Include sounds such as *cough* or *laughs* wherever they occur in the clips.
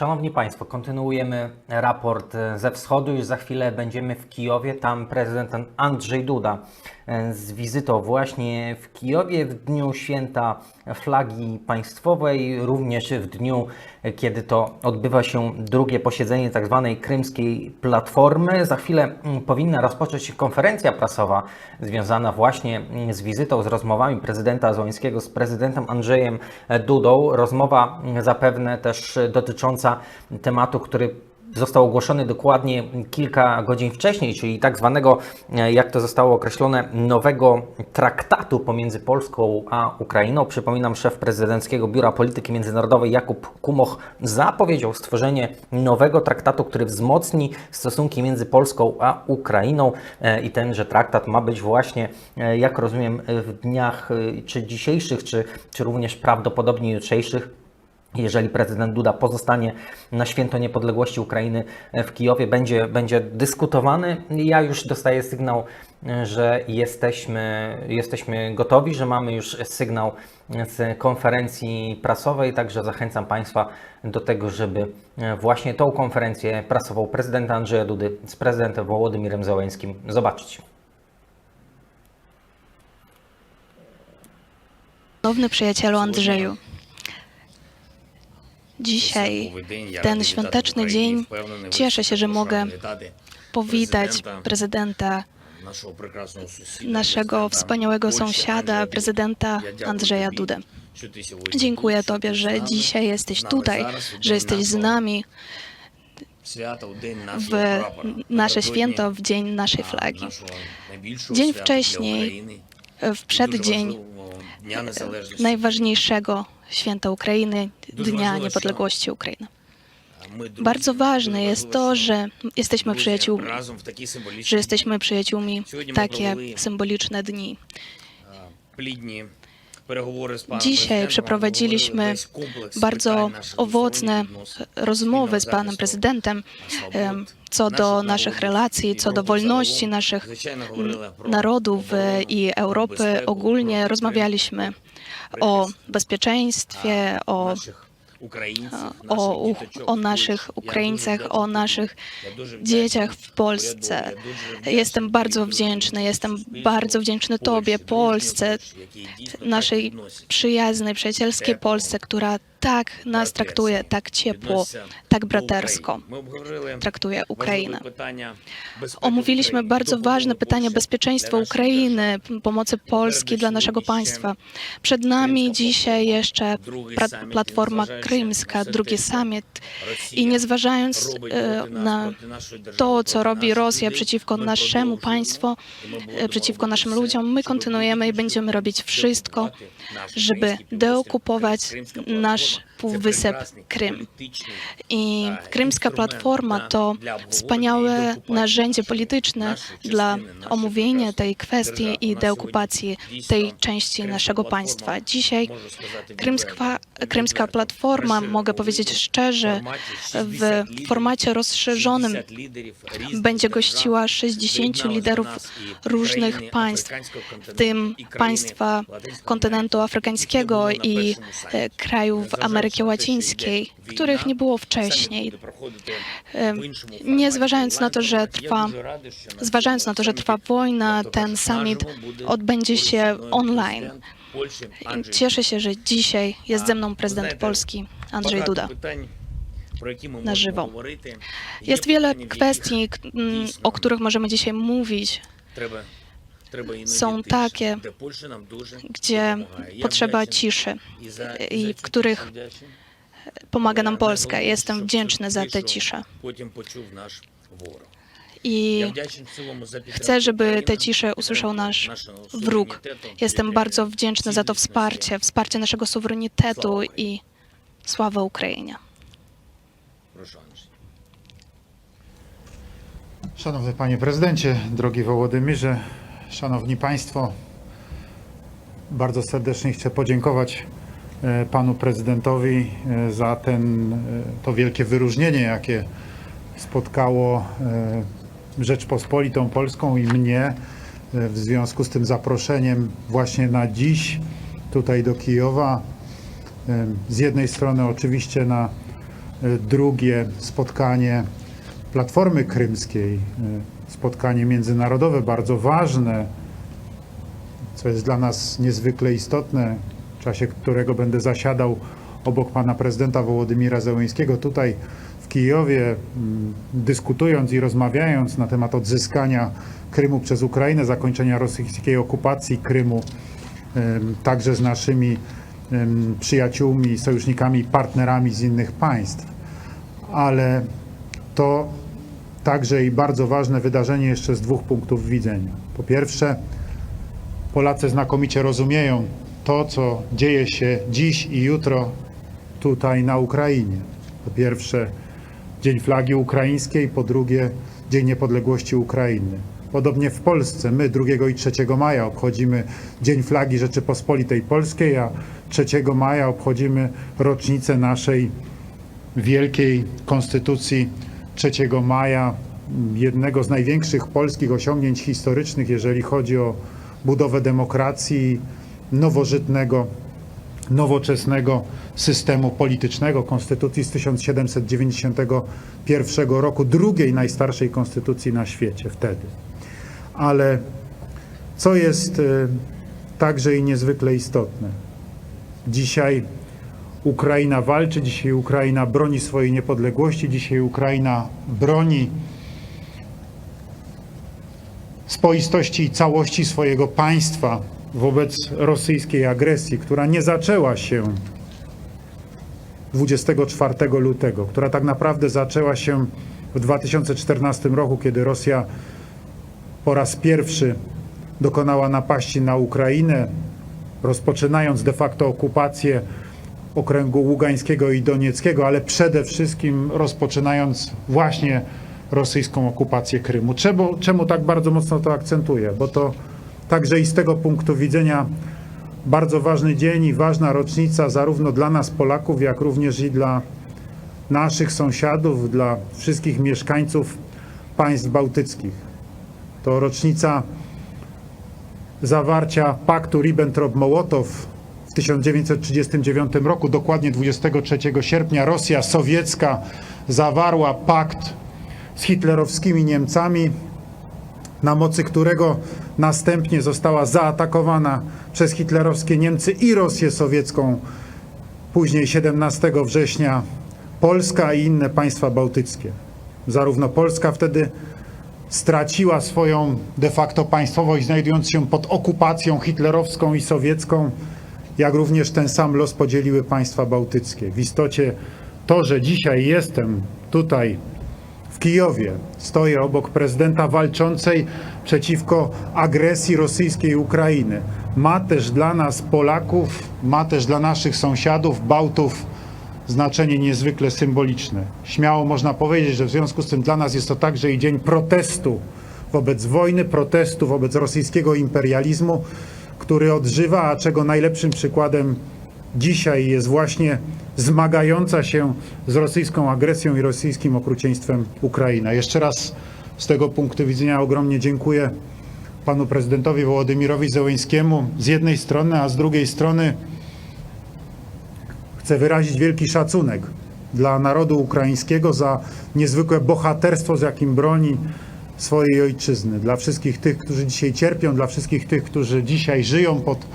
Szanowni Państwo, kontynuujemy raport ze wschodu. Już za chwilę będziemy w Kijowie. Tam prezydent Andrzej Duda e, z wizytą właśnie w Kijowie w dniu święta flagi państwowej, również w dniu, e, kiedy to odbywa się drugie posiedzenie tak zwanej krymskiej platformy. Za chwilę mm, powinna rozpocząć się konferencja prasowa związana właśnie mm, z wizytą, z rozmowami prezydenta Złońskiego z prezydentem Andrzejem Dudą. Rozmowa mm, zapewne też dotycząca tematu, który został ogłoszony dokładnie kilka godzin wcześniej, czyli tak zwanego, e, jak to zostało określone, nowego traktatu pomiędzy Polską a Ukrainą. Przypominam, szef prezydenckiego Biura Polityki Międzynarodowej Jakub Kumoch zapowiedział stworzenie nowego traktatu, który wzmocni stosunki między Polską a Ukrainą E, i tenże traktat ma być właśnie, e, jak rozumiem, w dniach czy dzisiejszych, czy, czy również prawdopodobnie jutrzejszych jeżeli prezydent Duda pozostanie na święto niepodległości Ukrainy w Kijowie, będzie, będzie dyskutowany. Ja już dostaję sygnał, że jesteśmy, jesteśmy gotowi, że mamy już sygnał z konferencji prasowej, także zachęcam Państwa do tego, żeby właśnie tą konferencję prasową prezydenta Andrzeja Dudy z prezydentem Wołodymirem Zełenskim zobaczyć. Szanowny przyjacielu Andrzeju, dzisiaj, w ten świąteczny dzień, cieszę się, że mogę powitać prezydenta naszego wspaniałego sąsiada, prezydenta Andrzeja Dudę. Dziękuję Tobie, że dzisiaj jesteś tutaj, że jesteś z nami w nasze święto, w dzień naszej flagi. Dzień wcześniej, w przeddzień najważniejszego święta Ukrainy, Dnia Niepodległości Ukrainy. Bardzo ważne jest to, że jesteśmy przyjaciółmi, że jesteśmy przyjaciółmi w takie symboliczne dni. Dzisiaj przeprowadziliśmy bardzo owocne rozmowy z panem prezydentem em, co do naszych relacji, co do wolności naszych narodów i Europy ogólnie. Rozmawialiśmy o bezpieczeństwie, o o, o naszych Ukraińcach, o naszych dzieciach w Polsce. Jestem bardzo wdzięczny, jestem bardzo wdzięczny Tobie, Polsce, naszej przyjaznej, przyjacielskiej Polsce, która tak nas traktuje, tak ciepło, tak bratersko traktuje Ukrainę. Omówiliśmy bardzo ważne pytania bezpieczeństwa Ukrainy, pomocy Polski dla naszego państwa. Przed nami dzisiaj jeszcze platforma krymska, drugi summit. I nie zważając e, na to, co robi Rosja przeciwko naszemu państwu, e, przeciwko naszym ludziom, my kontynuujemy i będziemy robić wszystko, żeby deokupować nasz półwysep Krym. I krymska platforma to wspaniałe narzędzie polityczne dla omówienia tej kwestii i deokupacji tej części naszego państwa. Dzisiaj krymska, krymska platforma, mogę powiedzieć szczerze, w formacie rozszerzonym będzie gościła 60 liderów różnych państw, w tym państwa kontynentu afrykańskiego i e, krajów Ameryki Łacińskiej, których nie było wcześniej. Nie zważając na to, że trwa, zważając na to, że trwa wojna, ten summit odbędzie się online. Cieszę się, że dzisiaj jest ze mną prezydent Polski Andrzej Duda. na żywo. Jest wiele kwestii, o których możemy dzisiaj mówić, Są takie, gdzie potrzeba ciszy i w których pomaga nam Polska. Jestem wdzięczny za tę ciszę. I chcę, żeby tę ciszę usłyszał nasz wróg. Jestem bardzo wdzięczny za to wsparcie, wsparcie naszego suwerenitetu i sława Ukrainie. Szanowny Panie Prezydencie, drogi Wołodymirze, Szanowni Państwo, bardzo serdecznie chcę podziękować e, Panu Prezydentowi e, za ten, e, to wielkie wyróżnienie, jakie spotkało Rzeczpospolitą Polską i mnie w związku z tym zaproszeniem właśnie na dziś tutaj do Kijowa. Z jednej strony oczywiście na drugie spotkanie Platformy Krymskiej, spotkanie międzynarodowe bardzo ważne, co jest dla nas niezwykle istotne, w czasie którego będę zasiadał obok pana prezydenta Wołodymira Zełenskiego tutaj w Kijowie, mm, dyskutując i rozmawiając na temat odzyskania Krymu przez Ukrainę, zakończenia rosyjskiej okupacji Krymu, także z naszymi przyjaciółmi, sojusznikami, partnerami z innych państw. Ale to także i bardzo ważne wydarzenie jeszcze z dwóch punktów widzenia. Po pierwsze, Polacy znakomicie rozumieją to, co dzieje się dziś i jutro tutaj na Ukrainie. Po pierwsze, Dzień Flagi Ukraińskiej, po drugie, Dzień Niepodległości Ukrainy. Podobnie w Polsce my 2 i 3 maja obchodzimy Dzień Flagi Rzeczypospolitej Polskiej, a 3 maja obchodzimy rocznicę naszej wielkiej konstytucji 3 maja, jednego z największych polskich osiągnięć historycznych, jeżeli chodzi o budowę demokracji, nowożytnego, nowoczesnego systemu politycznego, konstytucji z 1791 roku, drugiej najstarszej konstytucji na świecie wtedy. Ale co jest y, także i niezwykle istotne, dzisiaj Ukraina walczy, dzisiaj Ukraina broni swojej niepodległości, dzisiaj Ukraina broni spoistości i całości swojego państwa wobec rosyjskiej agresji, która nie zaczęła się 24 lutego, która tak naprawdę zaczęła się w 2014 roku, kiedy Rosja po raz pierwszy dokonała napaści na Ukrainę, rozpoczynając de facto okupację okręgu ługańskiego i donieckiego, ale przede wszystkim rozpoczynając właśnie rosyjską okupację Krymu. Czemu, czemu tak bardzo mocno to akcentuję? Bo to także i z tego punktu widzenia bardzo ważny dzień i ważna rocznica zarówno dla nas Polaków, jak również i dla naszych sąsiadów, dla wszystkich mieszkańców państw bałtyckich. To rocznica zawarcia paktu Ribbentrop-Mołotow w 1939 roku, dokładnie 23 sierpnia, Rosja sowiecka zawarła pakt z hitlerowskimi Niemcami, na mocy którego następnie została zaatakowana przez hitlerowskie Niemcy i Rosję sowiecką, później 17 września Polska i inne państwa bałtyckie. Zarówno Polska wtedy straciła swoją de facto państwowość, znajdując się pod okupacją hitlerowską i sowiecką, jak również ten sam los podzieliły państwa bałtyckie. W istocie to, że dzisiaj jestem tutaj w Kijowie, stoję obok prezydenta walczącej przeciwko agresji rosyjskiej Ukrainy, ma też dla nas Polaków, ma też dla naszych sąsiadów, Bałtów znaczenie niezwykle symboliczne. Śmiało można powiedzieć, że w związku z tym dla nas jest to także i dzień protestu wobec wojny, protestu wobec rosyjskiego imperializmu, który odżywa, a czego najlepszym przykładem dzisiaj jest właśnie zmagająca się z rosyjską agresją i rosyjskim okrucieństwem Ukraina. Jeszcze raz z tego punktu widzenia ogromnie dziękuję panu prezydentowi Wołodymirowi Zełeńskiemu z jednej strony, a z drugiej strony chcę wyrazić wielki szacunek dla narodu ukraińskiego za niezwykłe bohaterstwo, z jakim broni swojej ojczyzny. Dla wszystkich tych, którzy dzisiaj cierpią, dla wszystkich tych, którzy dzisiaj żyją pod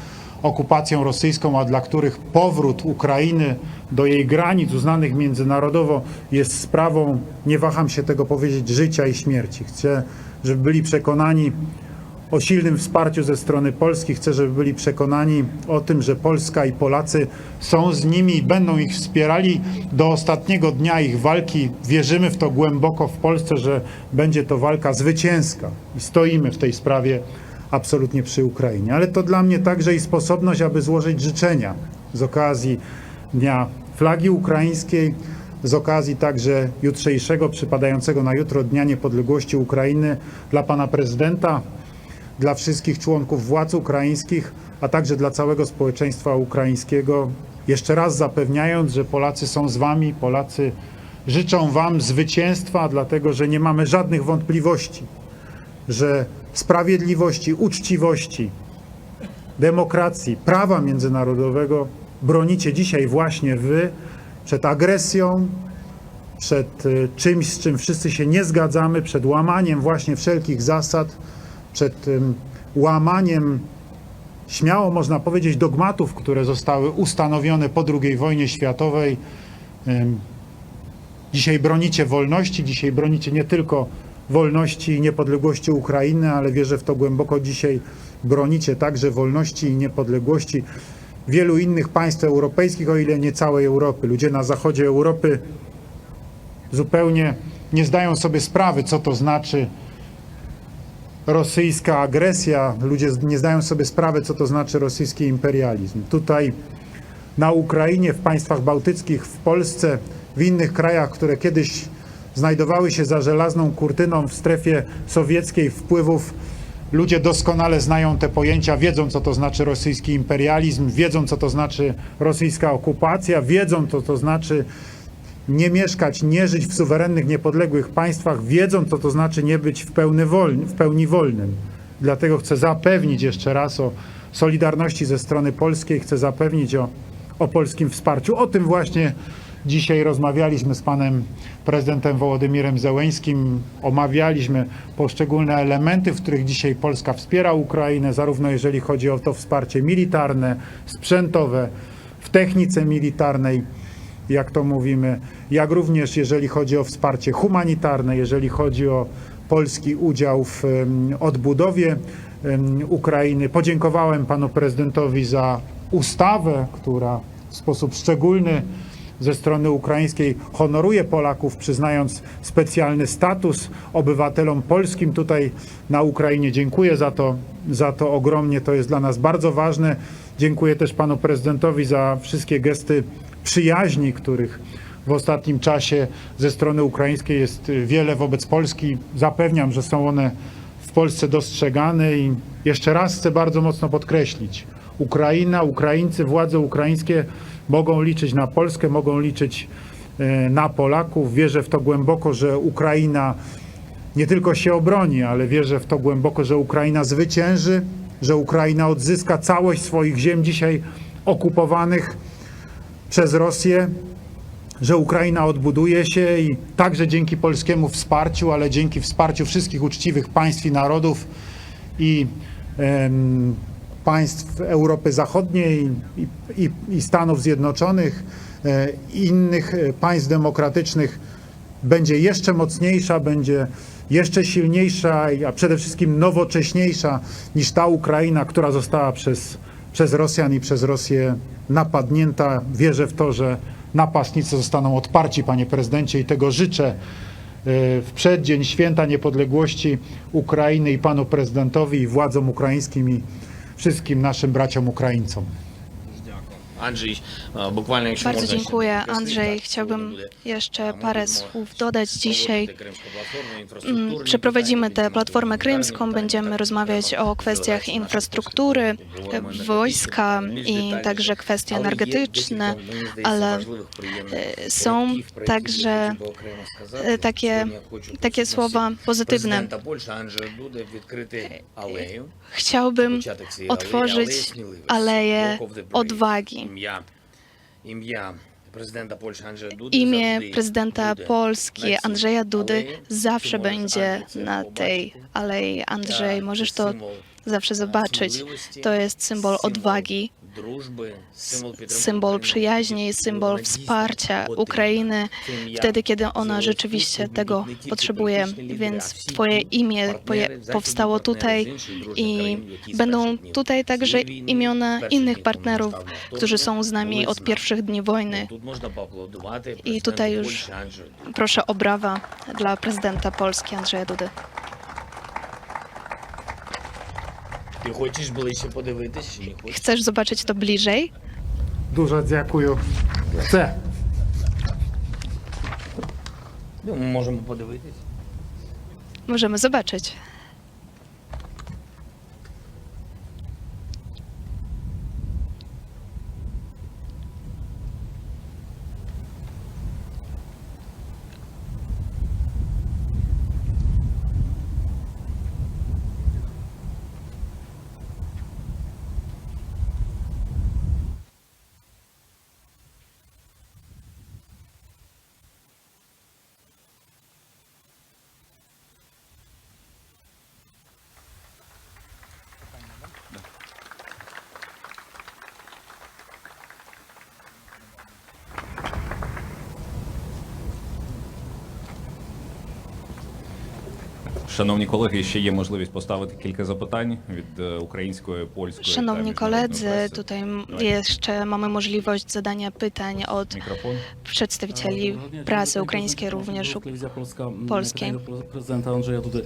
okupacją rosyjską, a dla których powrót Ukrainy do jej granic uznanych międzynarodowo jest sprawą, nie waham się tego powiedzieć, życia i śmierci. Chcę, żeby byli przekonani o silnym wsparciu ze strony Polski. Chcę, żeby byli przekonani o tym, że Polska i Polacy są z nimi i będą ich wspierali do ostatniego dnia ich walki. Wierzymy w to głęboko w Polsce, że będzie to walka zwycięska i stoimy w tej sprawie absolutnie przy Ukrainie. Ale to dla mnie także i sposobność, aby złożyć życzenia z okazji Dnia Flagi Ukraińskiej, z okazji także jutrzejszego, przypadającego na jutro Dnia Niepodległości Ukrainy dla pana prezydenta, dla wszystkich członków władz ukraińskich, a także dla całego społeczeństwa ukraińskiego. Jeszcze raz zapewniając, że Polacy są z wami, Polacy życzą wam zwycięstwa, dlatego że nie mamy żadnych wątpliwości, że sprawiedliwości, uczciwości, demokracji, prawa międzynarodowego bronicie dzisiaj właśnie wy przed agresją przed y, czymś, z czym wszyscy się nie zgadzamy, przed łamaniem właśnie wszelkich zasad, przed ym, łamaniem śmiało można powiedzieć dogmatów, które zostały ustanowione po II wojnie światowej. Dzisiaj bronicie wolności, dzisiaj bronicie nie tylko wolności i niepodległości Ukrainy, ale wierzę w to głęboko dzisiaj bronicie także wolności i niepodległości wielu innych państw europejskich, o ile nie całej Europy. Ludzie na zachodzie Europy zupełnie nie zdają sobie sprawy, co to znaczy rosyjska agresja. Ludzie nie zdają sobie sprawy, co to znaczy rosyjski imperializm. Tutaj na Ukrainie, w państwach bałtyckich, w Polsce, w innych krajach, które kiedyś znajdowały się za żelazną kurtyną w strefie sowieckiej wpływów, ludzie doskonale znają te pojęcia, wiedzą, co to znaczy rosyjski imperializm, wiedzą, co to znaczy rosyjska okupacja, wiedzą, co to znaczy nie mieszkać, nie żyć w suwerennych, niepodległych państwach, wiedzą, co to znaczy nie być w, pełny wolny, w pełni wolnym. Dlatego chcę zapewnić jeszcze raz o solidarności ze strony polskiej, chcę zapewnić o, o polskim wsparciu. O tym właśnie dzisiaj rozmawialiśmy z panem prezydentem Wołodymirem Zełeńskim, omawialiśmy poszczególne elementy, w których dzisiaj Polska wspiera Ukrainę, zarówno jeżeli chodzi o to wsparcie militarne, sprzętowe, w technice militarnej jak to mówimy, jak również jeżeli chodzi o wsparcie humanitarne, jeżeli chodzi o polski udział w odbudowie Ukrainy. Podziękowałem panu prezydentowi za ustawę, która w sposób szczególny ze strony ukraińskiej honoruje Polaków, przyznając specjalny status obywatelom polskim tutaj na Ukrainie. Dziękuję za to, za to ogromnie. To jest dla nas bardzo ważne. Dziękuję też panu prezydentowi za wszystkie gesty przyjaźni, których w ostatnim czasie ze strony ukraińskiej jest wiele wobec Polski. Zapewniam, że są one w Polsce dostrzegane i jeszcze raz chcę bardzo mocno podkreślić. Ukraina, Ukraińcy, władze ukraińskie mogą liczyć na Polskę, mogą liczyć e, na Polaków. Wierzę w to głęboko, że Ukraina nie tylko się obroni, ale wierzę w to głęboko, że Ukraina zwycięży, że Ukraina odzyska całość swoich ziem dzisiaj okupowanych przez Rosję, że Ukraina odbuduje się i także dzięki polskiemu wsparciu, ale dzięki wsparciu wszystkich uczciwych państw i narodów i em, państw Europy Zachodniej i, i, i Stanów Zjednoczonych, e, innych e, państw demokratycznych będzie jeszcze mocniejsza, będzie jeszcze silniejsza, a przede wszystkim nowocześniejsza niż ta Ukraina, która została przez, przez Rosjan i przez Rosję napadnięta. Wierzę w to, że napastnicy zostaną odparci, panie prezydencie, i tego życzę e, w przeddzień święta niepodległości Ukrainy i panu prezydentowi i władzom ukraińskim i wszystkim naszym braciom Ukraińcom. Bardzo dziękuję, Andrzej. Chciałbym jeszcze parę słów dodać dzisiaj. Mm, przeprowadzimy tę platformę krymską, będziemy rozmawiać o kwestiach infrastruktury, e, wojska i także kwestie energetyczne, ale e, są także e, takie, takie słowa pozytywne. Chciałbym otworzyć aleję odwagi. Ім'я, ім'я президента Польщі Анджея Дуди Imię завжди prezydenta буде Polski на цій Andrzeja Dudy алеї. zawsze Ти можеш, będzie Андрій, це na tej побачити. alei. Andrzej, Е, możesz це to символ, zawsze е, zobaczyć. сміливості, To jest symbol odwagi, дружби, символ підтримки symbol przyjaźni, symbol wsparcia Ukrainy wtedy, kiedy ona rzeczywiście tego potrzebuje. Więc Twoje imię powstało tutaj i będą tutaj także imiona innych partnerów, którzy są z nami od pierwszych dni wojny. I tutaj już proszę o brawa dla prezydenta Polski Andrzeja Dudy. Ти хочеш ближче подивитись чи не хочеш? Chcesz zobaczyć to bliżej? Dużo dziękuję. Це. Ну, Ми можемо подивитись. Możemy zobaczyć. Шановні колеги, ще є можливість поставити кілька запитань від е, української, польської. та Szanowni міжнародної koledzy, преси. tutaj m- Давайте. jeszcze mamy możliwość zadania pytań od Мікрофон. przedstawicieli Доброго дня. prasy Dzień dobry, ukraińskiej, prezydent również Telewizja Polska, m, polskiej. kraju pre- prezydenta Andrzeja Dudy.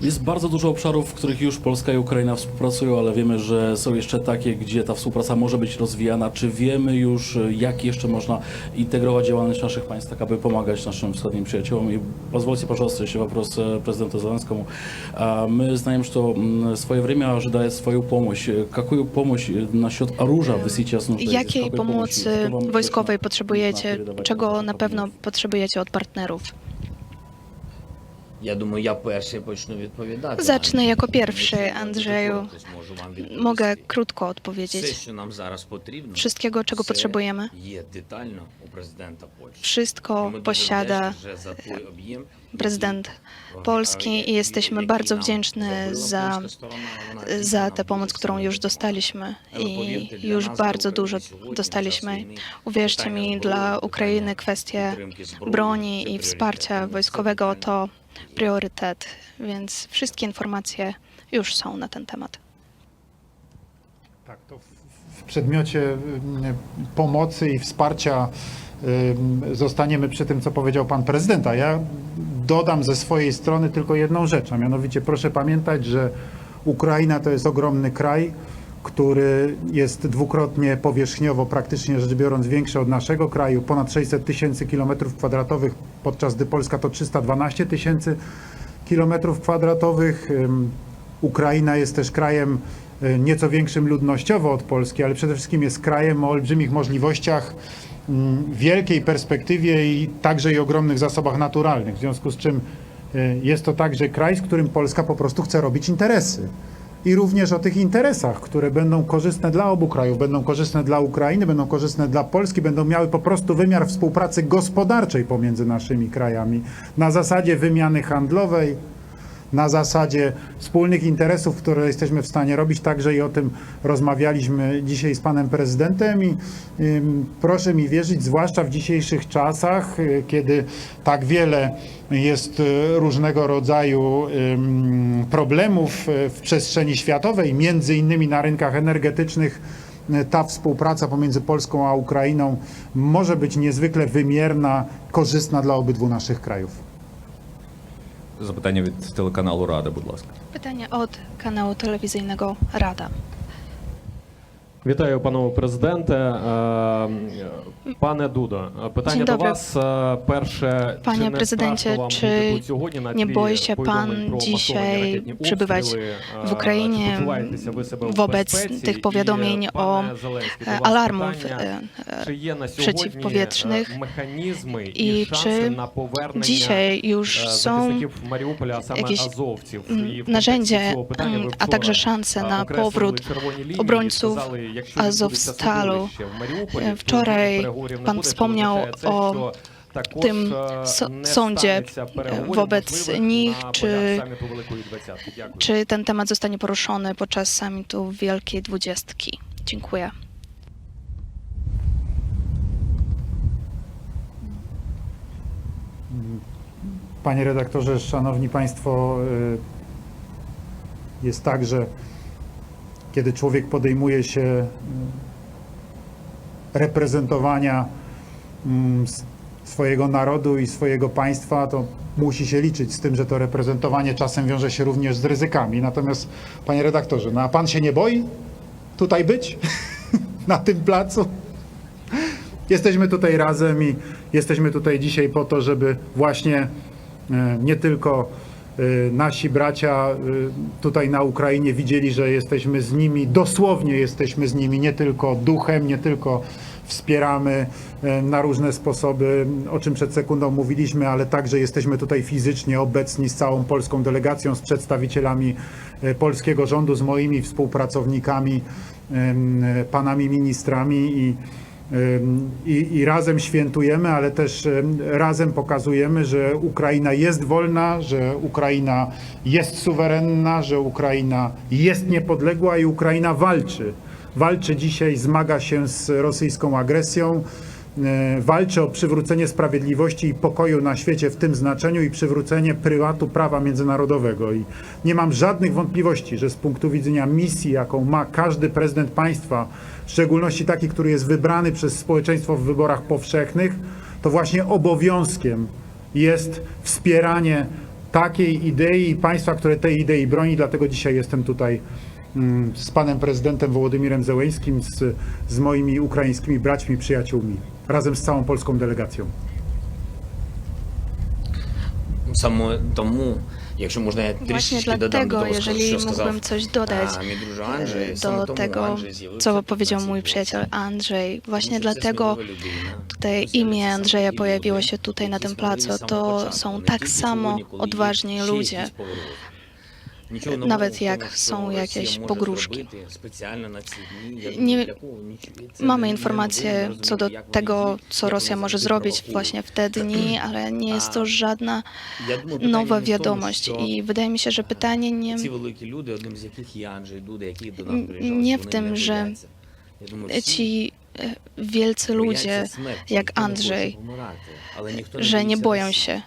Jest bardzo dużo obszarów, w których już Polska i Ukraina współpracują, ale wiemy, że są jeszcze takie, gdzie ta współpraca może być rozwijana. Czy wiemy już, e, jak jeszcze można integrować działalność naszych państw, tak aby pomagać naszym wschodnim przyjaciołom? I позвольте, пожалуйста, еще вопрос э, президенту Зеленскому. А, Мы знаем, что м, в свое время ожидает свою помощь. Э, Какую помощь э, насчет оружия вы сейчас нуждаетесь? Jakiej Какой помощи? pomocy Что вам wojskowej точно potrzebujecie? нужно передавать Czego от na pewno партнеров? potrzebujecie od partnerów? Я думаю, я перший почну відповідати. Zacznę jako Тому що pierwszy, я дуже Andrzeju. коротко зможу вам відповісти. Mogę krótko Все, odpowiedzieć. що нам зараз потрібно, Wszystkiego, czego все potrzebujemy, є детально у президента Польщі. І wszystko ми дуже posiada вдячні вже за той об'єм, який, prezydent Polski i jesteśmy bardzo wdzięczni za, za tę pomoc, którą już dostaliśmy i już bardzo dużo dostaliśmy. Uwierzcie mi, dla Ukrainy kwestie broni i wsparcia wojskowego to priorytet, więc wszystkie informacje już są na ten temat. Tak, to w przedmiocie y, y, pomocy i wsparcia zostaniemy przy tym, co powiedział pan prezydent, a ja dodam ze swojej strony tylko jedną rzecz, a mianowicie proszę pamiętać, że Ukraina to jest ogromny kraj, który jest dwukrotnie powierzchniowo, praktycznie rzecz biorąc, większy od naszego kraju, ponad 600 tysięcy kilometrów kwadratowych, podczas gdy Polska to 312 tysięcy kilometrów kwadratowych. Ukraina jest też krajem y, nieco większym ludnościowo od Polski, ale przede wszystkim jest krajem o olbrzymich możliwościach, wielkiej perspektywie i także i ogromnych zasobach naturalnych. W związku z czym y, jest to także kraj, z którym Polska po prostu chce robić interesy. I również o tych interesach, które będą korzystne dla obu krajów, będą korzystne dla Ukrainy, będą korzystne dla Polski, będą miały po prostu wymiar współpracy gospodarczej pomiędzy naszymi krajami na zasadzie wymiany handlowej, na zasadzie wspólnych interesów, które jesteśmy w stanie robić. Także i o tym rozmawialiśmy dzisiaj z panem prezydentem i proszę mi wierzyć, zwłaszcza w dzisiejszych czasach, y, kiedy tak wiele jest y, różnego rodzaju problemów y, w przestrzeni światowej, między innymi na rynkach energetycznych, ta współpraca pomiędzy Polską a Ukrainą może być niezwykle wymierna, korzystna dla obydwu naszych krajów. Запитання від телеканалу Рада, будь ласка. Pytanie od kanału telewizyjnego Rada. Вітаю, панове президенте. Е, Пане Дудо, питання Dzień до dobry. вас. Е, Перше, Panie чи не prezydencie, страшно вам czy бути тут сьогодні на nie тлі boi się повідомлень pan про dzisiaj масовані ракетні przebywać обстріли? w Е, Ukrainie Чи почуваєтеся ви себе в wobec безпеці? tych І, powiadomień o пане Зеленський, до e, вас alarmów питання, e, чи є на сьогодні przeciwpowietrznych е, механізми і і шанси чи на повернення dzisiaj е, już są захисників Маріуполя, а саме jakieś, азовців? м, І в контексті narzędzie, цього питання м, ви a także вчора, szanse е, na окреслили powrót червоні лінії, obrońców Azowstalu. E, wczoraj pan wspomniał o tym sądzie wobec nich, czy, czy ten temat zostanie poruszony podczas samitu Wielkiej Dwudziestki. Dziękuję. Panie redaktorze, szanowni państwo, y, jest tak, że kiedy człowiek podejmuje się y, reprezentowania mm, swojego narodu i swojego państwa, to musi się liczyć z tym, że to reprezentowanie czasem wiąże się również z ryzykami. Natomiast, panie redaktorze, no a pan się nie boi tutaj być *laughs* na tym placu? Jesteśmy tutaj razem i jesteśmy tutaj dzisiaj po to, żeby właśnie e, nie tylko nasi bracia e, tutaj na Ukrainie widzieli, że jesteśmy z nimi, dosłownie jesteśmy z nimi, nie tylko duchem, nie tylko wspieramy e, na różne sposoby, o czym przed sekundą mówiliśmy, ale także jesteśmy tutaj fizycznie obecni z całą polską delegacją, z przedstawicielami polskiego rządu, z moimi współpracownikami, panami ministrami i I, I razem świętujemy, ale też razem pokazujemy, że Ukraina jest wolna, że Ukraina jest suwerenna, że Ukraina jest niepodległa i Ukraina walczy. Walczy dzisiaj, zmaga się z rosyjską agresją e, walczę o przywrócenie sprawiedliwości i pokoju na świecie w tym znaczeniu i przywrócenie prywatu prawa międzynarodowego. I nie mam żadnych wątpliwości, że z punktu widzenia misji, jaką ma każdy prezydent państwa, w szczególności taki, który jest wybrany przez społeczeństwo w wyborach powszechnych, to właśnie obowiązkiem jest wspieranie takiej idei i państwa, które tej idei broni. Dlatego dzisiaj jestem tutaj mm, z panem prezydentem Wołodymirem Zełeńskim, z, z moimi ukraińskimi braćmi, przyjaciółmi, razem z całą polską delegacją. Саме тому, якщо можна я Właśnie трішечки додам до dlatego, того, jeżeli що сказав mógłbym coś dodać а, мій друже Анджей, e, саме do тому tego, Анджей з'явився co тут powiedział на цій mój площі. przyjaciel Andrzej. Właśnie Тому що це dlatego смілива людина. te Це imię саме Andrzeja ті pojawiło люди, się tutaj na які tym сміливі placu. з самого To початку, są не tak тільки samo сьогодні, коли є odważni ще ludzie. nawet jak są jakieś pogróżki. Nie mamy informacje co do tego, co Rosja może zrobić właśnie w te dni, ale nie jest to żadna nowa wiadomość. I wydaje mi się, że pytanie nie, nie w tym, że ci e, wielcy ludzie, jak Andrzej, że nie boją się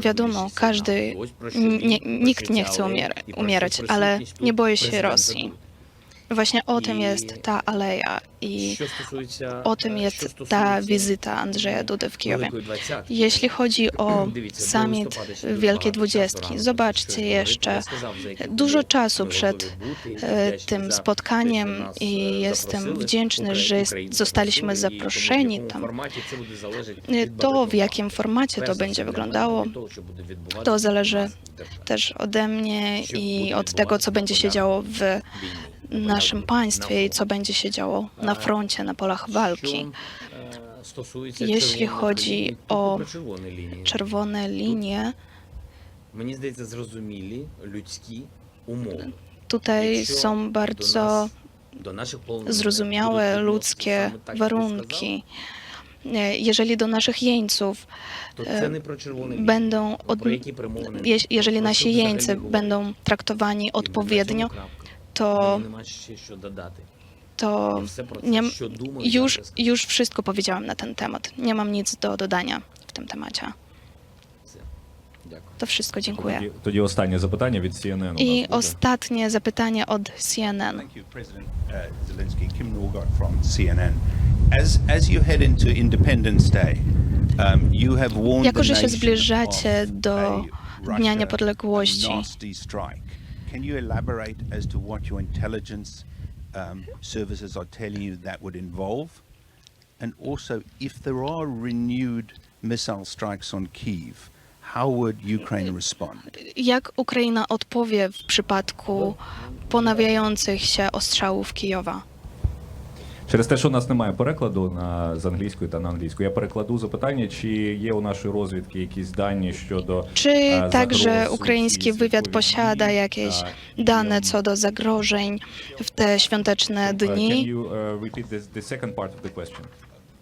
Wiadomo, każdy, nie, nikt nie chce umierać, ale nie boję się Rosji. Właśnie o tym jest ta aleja i o tym jest ta wizyta Andrzeja Dudy w Kijowie. Jeśli chodzi o *clears throat* summit Wielkiej Dwudziestki, zobaczcie jeszcze dużo czasu przed e, tym spotkaniem i jestem wdzięczny, że zostaliśmy zaproszeni tam. E, to, w jakim formacie to będzie wyglądało, to zależy też ode mnie i od tego, co będzie się działo w naszym państwie i co będzie się działo na froncie, na polach walki. Jeśli chodzi o czerwone linie, tutaj są bardzo zrozumiałe ludzkie warunki. E, jeżeli do naszych jeńców e, będą, od, jeżeli nasi jeńcy będą traktowani odpowiednio, to, Мені нема ще що додати. to Я все про це, nie, що думаю, już, зараз już wszystko powiedziałam na ten temat. Nie mam nic do dodania w tym temacie. все. Дякую. To wszystko, dziękuję. Тоді, тоді останнє запитання від CNN. у нас I буде. ostatnie zapytanie od CNN. Thank you, President uh, Zelensky. Kim Norgard from CNN. As, as you head into Independence Day, um, you have warned Jako, the że się nation zbliżacie of do a Dnia Russia, Niepodległości. a nasty strike. Can you elaborate as to what your intelligence um, services are telling you that would involve? And also, if there are renewed missile strikes on how would Ukraine respond? Jak Ukraina odpowie w przypadku ponawiających się ostrzałów Kijowa? Через те, що у нас немає перекладу на з англійської та на англійську, я перекладу запитання, чи є у нашої розвідки якісь дані щодо Czy e, także загроз у ukraiński ці wywiad святкові posiada дні, jakieś а, і, dane ем, co do zagrożeń w te świąteczne uh, Can you uh, repeat this, the second part of the question?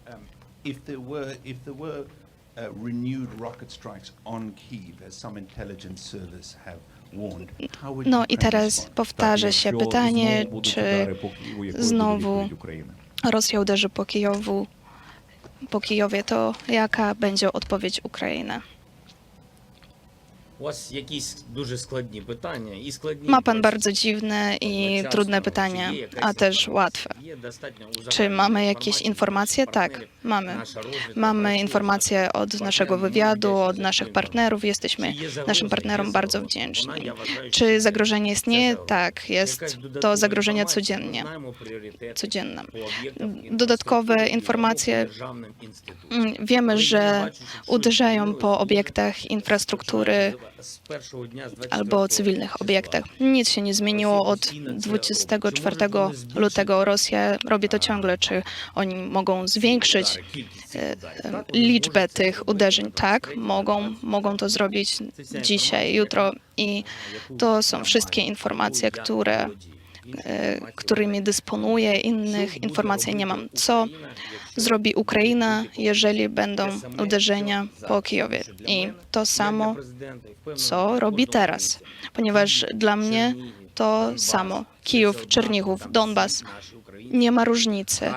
Um, if there were, if there were uh, renewed rocket strikes on Kiev, as some intelligence service have No i teraz powtarza się pytanie, czy znowu Rosja uderzy po Kijowu, po Kijowie, to jaka będzie odpowiedź Ukrainy? Ma pan bardzo dziwne i trudne pytania, a też łatwe. Czy mamy jakieś informacje? Tak, mamy. Mamy informacje od naszego wywiadu, od naszych partnerów. Jesteśmy naszym partnerom bardzo wdzięczni. Czy zagrożenie istnieje? Tak, jest to zagrożenie codziennie. Codzienne. Dodatkowe informacje. Wiemy, że uderzają po obiektach infrastruktury albo o cywilnych obiektach. Nic się nie zmieniło od 24 lutego. Rosja robi to ciągle. Czy oni mogą zwiększyć e, e, liczbę tych uderzeń? Tak, mogą, mogą to zrobić dzisiaj, jutro. I to są wszystkie informacje, które e, którymi dysponuję, innych informacji nie mam. Co zrobi Ukraina, jeżeli będą uderzenia po Kijowie? I to samo, co robi teraz, ponieważ dla mnie to samo. Kijów, Czernichów, Donbas. Nie ma różnicy.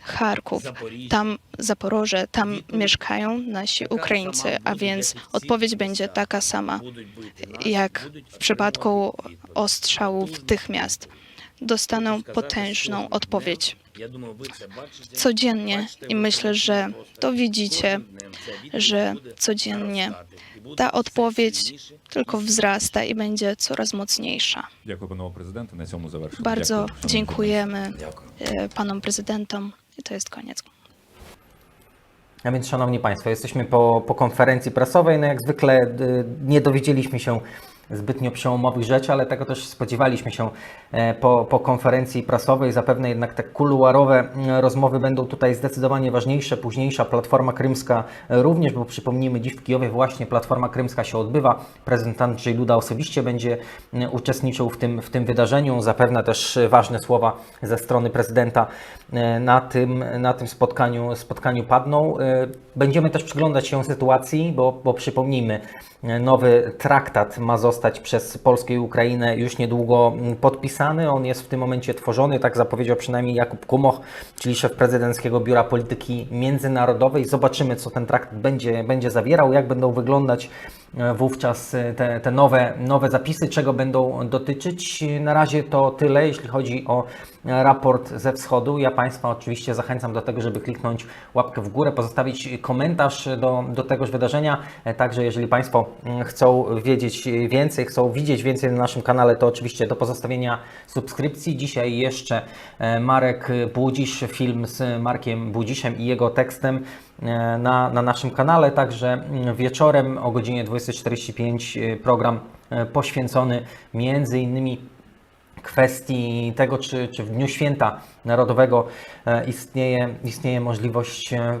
Charków, tam Zaporoże, tam mieszkają nasi Ukraińcy, a więc odpowiedź będzie taka sama jak w przypadku ostrzałów tych miast. Dostaną potężną odpowiedź codziennie. i myślę, że to widzicie, że codziennie ta odpowiedź tylko wzrasta i będzie coraz mocniejsza. Bardzo dziękujemy e, panom prezydentom. I to jest koniec. A więc, szanowni państwo, jesteśmy po, po konferencji prasowej. No jak zwykle nie dowiedzieliśmy się zbytnio przełomowych rzeczy, ale tego też spodziewaliśmy się e, po, po konferencji prasowej. Zapewne jednak te kuluarowe mm, rozmowy będą tutaj zdecydowanie ważniejsze. Późniejsza Platforma Krymska również, bo przypomnijmy, dziś w Kijowie właśnie Platforma Krymska się odbywa. Prezydent Andrzej Duda osobiście będzie mm, uczestniczył w tym, w tym wydarzeniu. Zapewne też ważne słowa ze strony prezydenta e, na tym, na tym spotkaniu, spotkaniu padną. E, Będziemy też przyglądać się sytuacji, bo, bo przypomnijmy, nowy traktat ma zostać przez Polskę i Ukrainę już niedługo mm, podpisany. On jest w tym momencie tworzony, tak zapowiedział przynajmniej Jakub Kumoch, czyli szef prezydenckiego Biura Polityki Międzynarodowej. Zobaczymy, co ten traktat będzie, będzie zawierał, jak będą wyglądać e, wówczas e, te, te nowe, nowe zapisy, czego będą dotyczyć. Na razie to tyle, jeśli chodzi o raport ze wschodu. Ja Państwa oczywiście zachęcam do tego, żeby kliknąć łapkę w górę, pozostawić komentarz do, do tegoż wydarzenia. E, Także jeżeli Państwo mm, chcą wiedzieć więcej, chcą widzieć więcej na naszym kanale, to oczywiście do pozostawienia subskrypcji. Dzisiaj jeszcze e, Marek Budzisz, film z Markiem Budziszem i jego tekstem e, na, na naszym kanale. Także mm, wieczorem o godzinie 20.45 e, program poświęcony między innymi kwestii tego, czy, czy w Dniu Święta Narodowego e, istnieje, istnieje możliwość e,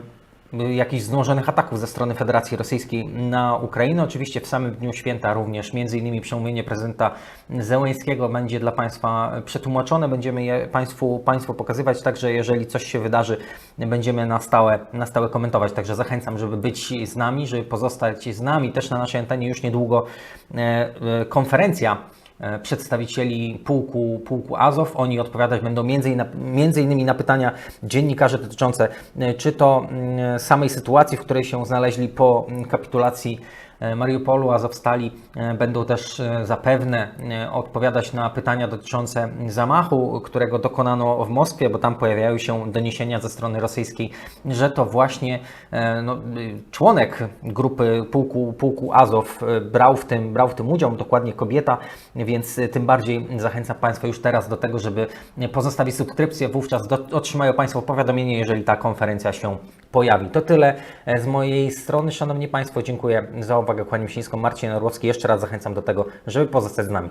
jakichś wzmożonych ataków ze strony Federacji Rosyjskiej na Ukrainę. Oczywiście w samym dniu święta również między innymi przemówienie prezydenta Zełęńskiego będzie dla Państwa przetłumaczone. Będziemy je Państwu, Państwu pokazywać, także jeżeli coś się wydarzy, będziemy na stałe, na stałe komentować. Także zachęcam, żeby być z nami, żeby pozostać z nami. Też na naszej antenie już niedługo e, konferencja przedstawicieli pułku, pułku Azow. Oni odpowiadać będą między, innymi na pytania dziennikarzy dotyczące e, czy to mm, samej sytuacji, w której się znaleźli po mm, kapitulacji e, Mariupolu, Azowstali. E, Będą też e, zapewne e, odpowiadać na pytania dotyczące zamachu, którego dokonano w Moskwie, bo tam pojawiają się doniesienia ze strony rosyjskiej, że to właśnie e, no, członek grupy pułku, pułku Azow e, brał w, tym, brał w tym udział, dokładnie kobieta, więc e, tym bardziej zachęcam Państwa już teraz do tego, żeby pozostawić subskrypcję, wówczas do, otrzymają Państwo powiadomienie, jeżeli ta konferencja się pojawi. To tyle e, z mojej strony, Szanowni Państwo, dziękuję za uwagę, kłaniam się nisko, Marcin Orłowski, jeszcze raz zachęcam do tego, żeby pozostać z nami.